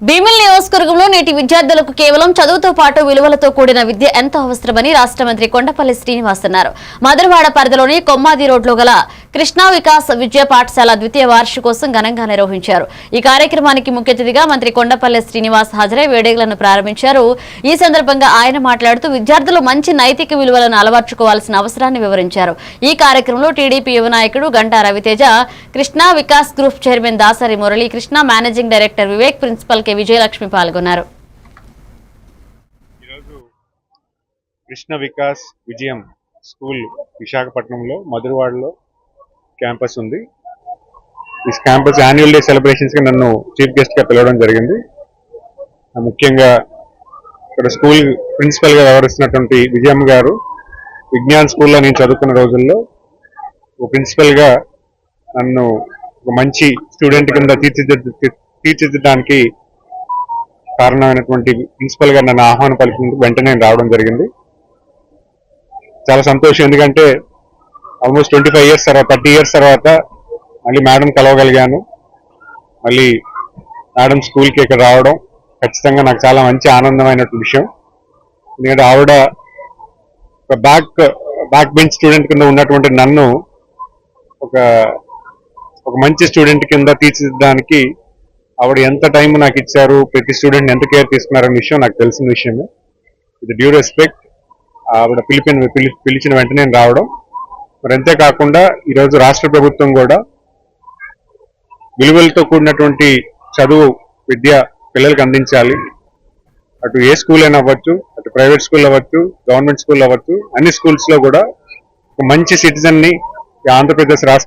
భీమిల్ నియోజకవర్గంలో నేటి విద్యార్థులకు కేవలం చదువుతో పాటు విలువలతో కూడిన విద్య ఎంతో అవసరమని రాష్ట్ర మంత్రి కొండపల్లి శ్రీనివాస్ అన్నారు. మధురవాడ పరిధిలోని కొమ్మాది రోడ్లో గల కృష్ణా వికాస్ విద్యా పాఠశాల ద్వితీయ వార్షికోత్సవం ఘనంగా నిర్వహించారు. ఈ కార్యక్రమానికి ముఖ్య అతిథిగా మంత్రి కొండపల్లి శ్రీనివాస్ హాజరై వేడుకలను ప్రారంభించారు. ఈ సందర్భంగా ఆయన మాట్లాడుతూ విద్యార్థులు మంచి నైతిక విలువలను అలవర్చుకోవాల్సిన అవసరాన్ని వివరించారు. ఈ కార్యక్రమంలో టీడీపీ యువ నాయకుడు Ganta Ravi Teja Krishna Vikas group chairman Dasari Murali Krishna managing director Vivek principal K Vijayalakshmi పాల్గొన్నారు. ఈరోజు కృష్ణ వికాస్ విజయం స్కూల్ విశాఖపట్నంలో మధురవాడలో క్యాంపస్ ఉంది. ఈ క్యాంపస్ యాన్యువల్ డే సెలబ్రేషన్స్కి నన్ను చీఫ్ గెస్ట్గా పిలవడం జరిగింది. ముఖ్యంగా ఇక్కడ స్కూల్ ప్రిన్సిపల్గా వ్యవహరిస్తున్నటువంటి విజయమ్మ గారు విజ్ఞాన్ స్కూల్లో నేను చదువుకున్న రోజుల్లో ఒక ప్రిన్సిపల్గా నన్ను ఒక మంచి స్టూడెంట్ కింద తీర్చిదిద్ది తీర్చిదిద్దడానికి కారణమైనటువంటి ప్రిన్సిపల్ గారు నన్ను ఆహ్వానం పలికినందుకు వెంటనే నేను రావడం జరిగింది. చాలా సంతోషం ఎందుకంటే ఆల్మోస్ట్ ట్వంటీ ఫైవ్ ఇయర్స్ తర్వాత థర్టీ ఇయర్స్ తర్వాత మళ్ళీ మేడం కలవగలిగాను. మళ్ళీ మేడం స్కూల్కి ఇక్కడ రావడం ఖచ్చితంగా నాకు చాలా మంచి ఆనందమైనటువంటి విషయం. ఎందుకంటే ఆవిడ ఒక బ్యాక్ బ్యాక్ బెంచ్ స్టూడెంట్ కింద ఉన్నటువంటి నన్ను ఒక ఒక మంచి స్టూడెంట్ కింద తీర్చిదిద్దడానికి ఆవిడ ఎంత టైం నాకు ఇచ్చారు ప్రతి స్టూడెంట్ ఎంత కేర్ తీసుకున్నారనే విషయం నాకు తెలిసిన విషయమే. ఇది డ్యూ రెస్పెక్ట్ ఆవిడ పిలిపిన పిలిచిన వెంటనే రావడం. మరి అంతేకాకుండా ఈరోజు రాష్ట్ర ప్రభుత్వం కూడా విలువలతో కూడినటువంటి చదువు విద్య పిల్లలకు అందించాలి. అటు ఏ స్కూల్ అయినా అవ్వచ్చు అటు ప్రైవేట్ స్కూల్ అవ్వచ్చు గవర్నమెంట్ స్కూల్ అవ్వచ్చు అన్ని స్కూల్స్లో కూడా ఒక మంచి సిటిజన్ని ఆంధ్రప్రదేశ్ రాష్ట్ర